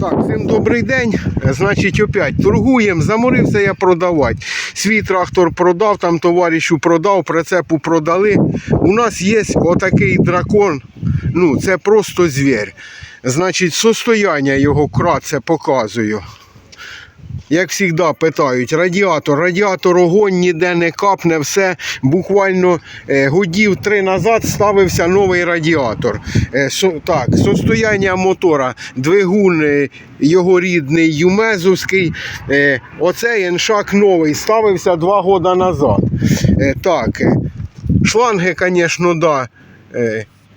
Так, всім добрий день. Е, Значить, опять торгуємо, заморився я продавати. Свій трактор продав, там товаришу продав, прицепу продали. У нас є отакий дракон. Ну, це просто звір. Значить, состояння його кратце показую. Як завжди питають, радіатор, радіатор огонь ніде не капне, все. Буквально е, годів три назад ставився новий радіатор. Е, так, состояння мотора, двигун е, його рідний Юмезовський. Оцей еншак новий ставився два роки назад. Так, шланги, звісно, да.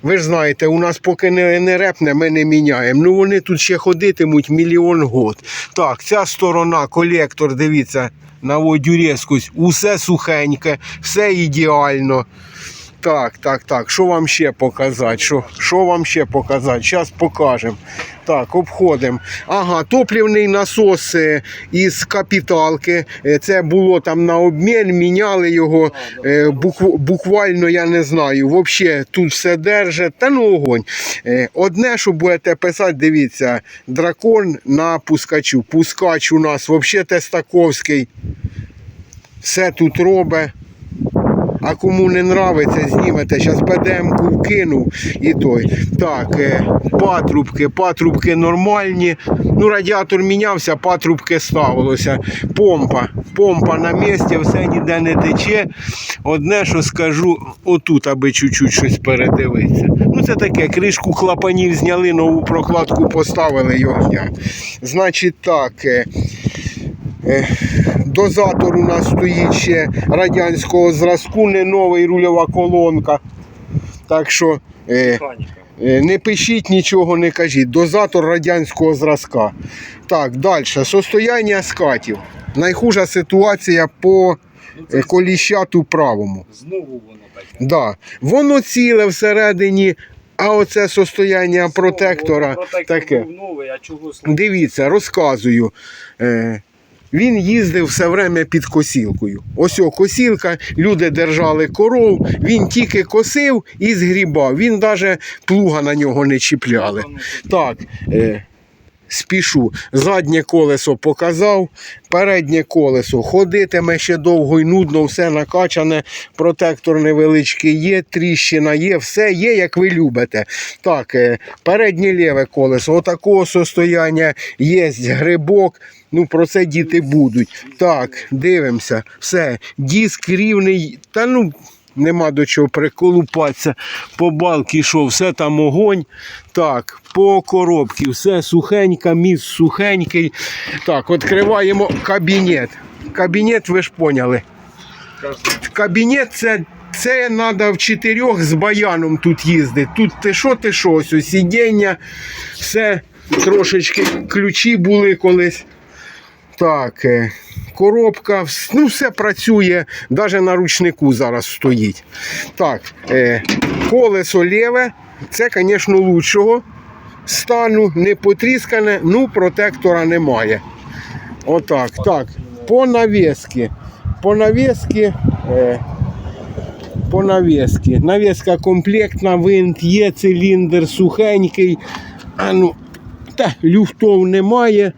Ви ж знаєте, у нас поки не, не репне, ми не міняємо. Ну вони тут ще ходитимуть мільйон год. Так, ця сторона, колектор, дивіться, на водю різкусь, усе сухеньке, все ідеально. Так, так, так. Що вам ще показати? Що, що вам ще показати? Зараз покажемо. Так, обходимо. Ага, топлівний насос е, із капіталки. Е, Це було там на обмін, міняли його. е, Буквально я не знаю. Взагалі тут все держить. Та ну огонь. Одне, що будете писати, дивіться, дракон на пускачу. Пускач у нас взагалі тестаковський. Все тут робить. А кому не нравиться, знімете. Зараз ПДМ-ку вкинув і той. Так, е, патрубки, патрубки нормальні. Ну, радіатор мінявся, патрубки ставилося. Помпа. Помпа на місці, все ніде не тече. Одне, що скажу, отут, аби чуть-чуть щось передивитися. Ну, це таке, кришку клапанів зняли, нову прокладку поставили його. Значить так. Е, Дозатор у нас стоїть ще радянського зразку, не новий рульова колонка. Так що е, е, не пишіть нічого, не кажіть. Дозатор радянського зразка. Так, далі. Состояння скатів. Найхужа ситуація по Ну, коліщату правому. Знову воно таке. Да. Воно ціле всередині, а оце состояння протектора Протектор таке. новий, а чого? Дивіться, розказую. Е, він їздив все время під косілкою. Ось о, косілка, люди держали коров, він тільки косив і згрібав. Він навіть плуга на нього не чіпляли. Так, е, спішу. Заднє колесо показав, переднє колесо ходитиме ще довго і нудно, все накачане, протектор невеличкий є, тріщина є, все є, як ви любите. Так, е, переднє ліве колесо, отакого состояння є грибок. Ну, про це діти будуть. Так, дивимося. Все, диск рівний. Та ну, нема до чого приколупатися. По балки йшов, все там огонь. Так, по коробці, все сухеньке, міст сухенький. Так, відкриваємо кабінет. Кабінет, ви ж поняли. Кабінет це. Це треба в чотирьох з баяном тут їздити. Тут ти що, ти що, сидіння, все трошечки ключі були колись. Так, е, коробка, ну все працює, навіть на ручнику зараз стоїть. Так, е, колесо ліве, це, звісно, лучшого стану, не потріскане, ну протектора немає. Отак, так. По навіски. По навіски. Е, по навіски. Навіска комплектна, винт є, циліндр сухенький. А ну, та люфтов немає.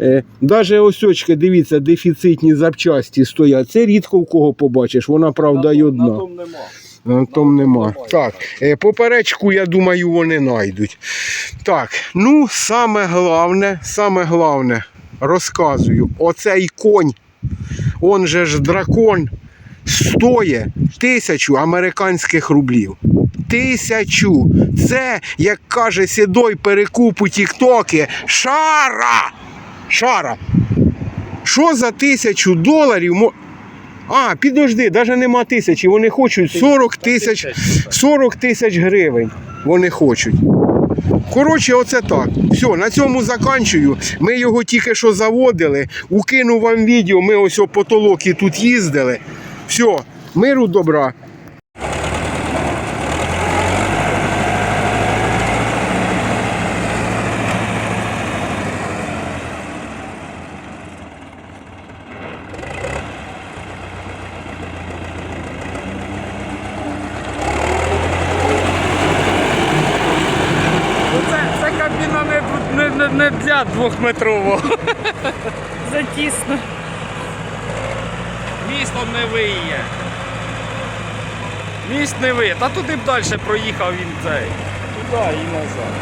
Е, Даже ось очки, дивіться, дефіцитні запчасті стоять. Це рідко в кого побачиш, вона правда й На одна. том нема. На том нема. Так, е, поперечку, я думаю, вони знайдуть. Так, ну, саме головне, саме головне, розказую, оцей конь, он же ж дракон, стоїть тисячу американських рублів. Тисячу. Це, як каже Сідой, перекуп у Тіктоки. Шара! Шара! Що за тисячу доларів? а, підожди, навіть нема тисячі. Вони хочуть 40 тисяч, 40 тисяч гривень. Вони хочуть. Коротше, оце так. Все, на цьому заканчую. Ми його тільки що заводили. Укину вам відео, ми ось о потолоки тут їздили. Все, миру добра. не для двохметрового. Затісно. місто не виє. Міст не виє. Та туди б далі проїхав він цей. Туди і назад.